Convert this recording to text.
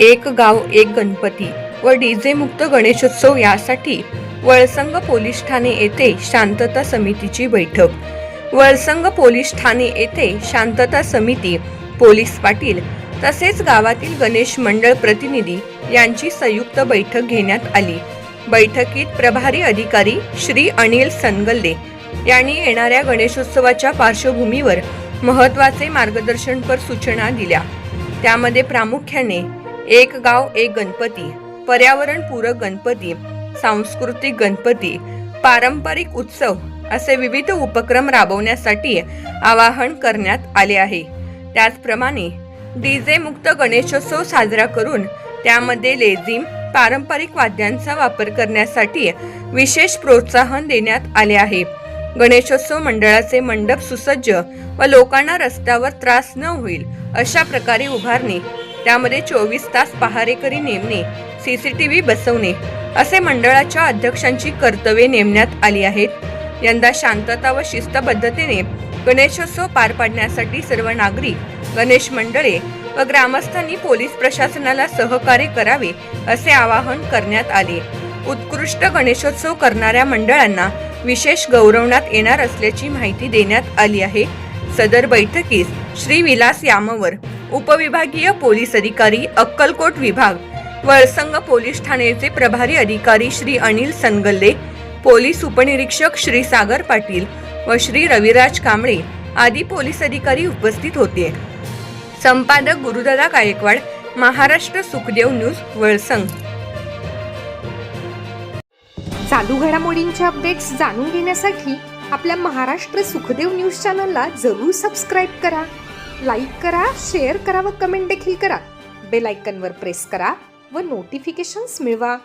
एक गाव एक गणपती व डीजे मुक्त गणेशोत्सव यासाठी वळसंग पोलीस ठाणे येथे शांतता समितीची बैठक. वळसंग पोलीस ठाणे येथे शांतता समिती पोलीस पाटील तसेच गावातील गणेश मंडळ प्रतिनिधी यांची संयुक्त बैठक घेण्यात आली. बैठकीत प्रभारी अधिकारी श्री अनिल सनगल्ले यांनी येणाऱ्या गणेशोत्सवाच्या पार्श्वभूमीवर महत्त्वाचे मार्गदर्शनपर सूचना दिल्या. त्यामध्ये प्रामुख्याने एक गाव एक गणपती. पर्यावरणपूरक गणपती सांस्कृतिक गणपती पारंपरिक उत्सव असे विविध उपक्रम राबवण्यासाठी आवाहन करण्यात आले आहे. त्याचप्रमाणे डीजे मुक्त गणेशोत्सव साजरा करून त्यामध्ये लेझिम पारंपरिक वाद्यांचा वापर करण्यासाठी विशेष प्रोत्साहन देण्यात आले आहे. गणेशोत्सव मंडळाचे मंडप सुसज्ज व लोकांना रस्त्यावर त्रास न होईल अशा प्रकारे उभारणे त्यामध्ये चोवीस तास पहारेकरी नेमणे सीसीटीव्ही बसवणे असे मंडळाच्या अध्यक्षांची कर्तव्ये नेमण्यात आली आहेत. यंदा शांतता व शिस्तबद्धतेने गणेशोत्सव पार पाडण्यासाठी सर्व नागरिक गणेश मंडळे व ग्रामस्थांनी पोलीस प्रशासनाला सहकार्य करावे असे आवाहन करण्यात आले. उत्कृष्ट गणेशोत्सव करणाऱ्या मंडळांना विशेष गौरवण्यात येणार असल्याची माहिती देण्यात आली आहे. सदर बैठकीस श्री विलास यामवर उपविभागीय पोलीस अधिकारी अक्कलकोट विभाग. वळसंग पोलीस ठाण्याचे प्रभारी अधिकारी श्री अनिल सनगल्ले पोलीस उपनिरीक्षक श्री सागर पाटील व श्री रविराज कांबळे आदी पोलीस अधिकारी उपस्थित होते. संपादक गुरुदादा गायकवाड महाराष्ट्र सुखदेव न्यूज वळसंग. चालू घडामोडींचे अपडेट्स जाणून घेण्यासाठी आपल्या महाराष्ट्र सुखदेव न्यूज चॅनलला जरूर सबस्क्राईब करा. लाईक करा शेअर करा व कमेंट देखील करा. बेल आयकनवर प्रेस करा व नोटिफिकेशन्स मिळवा.